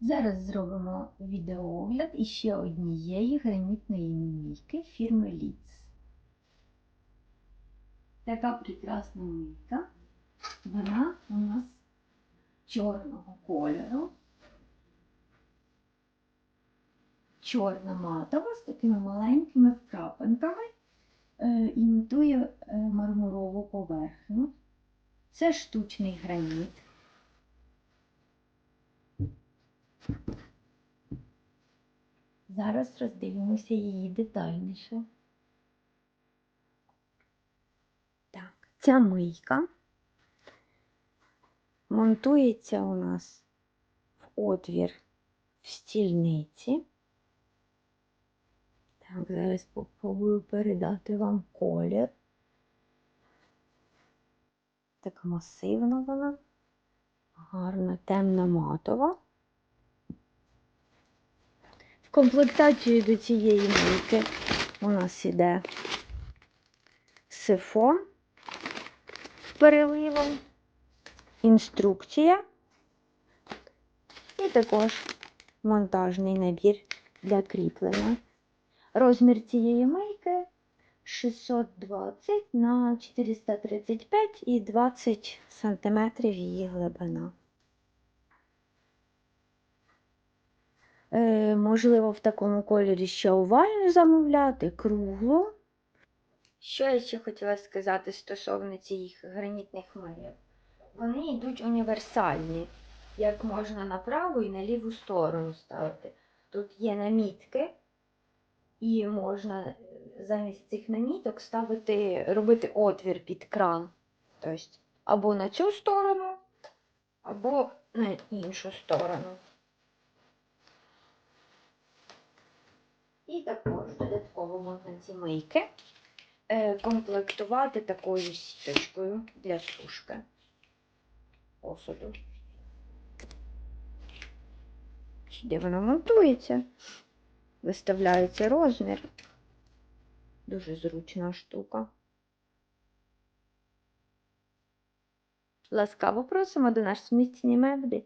Зараз зробимо відеоогляд іще однієї гранітної мийки фірми Ліц. Така прекрасна мийка. Вона у нас чорного кольору. Чорна матова з такими маленькими вкрапинками. Е, імітує е, мармурову поверхню. Це штучний граніт. Зараз роздивимося її детальніше. Так, ця мийка монтується у нас в отвір в стільниці. Так, зараз попробую передати вам колір. Так масивна вона, гарна темна матова. Комплектацію до цієї мийки у нас іде сифон з переливом, інструкція і також монтажний набір для кріплення. Розмір цієї мийки 620 на 435 і 20 см її глибина. Можливо, в такому кольорі ще овальну замовляти, круглу. Що я ще хотіла сказати стосовно цих гранітних мийок? Вони йдуть універсальні, як можна на праву і на ліву сторону ставити. Тут є намітки, і можна е, замість цих наміток ставити, робити отвір під кран. Тобто або на цю сторону, або на іншу сторону. І також додатково можна ці мийки е, комплектувати такою сіточкою для сушки посуду. Де воно монтується, виставляється розмір. Дуже зручна штука. Ласкаво просимо до нас в місті меблі.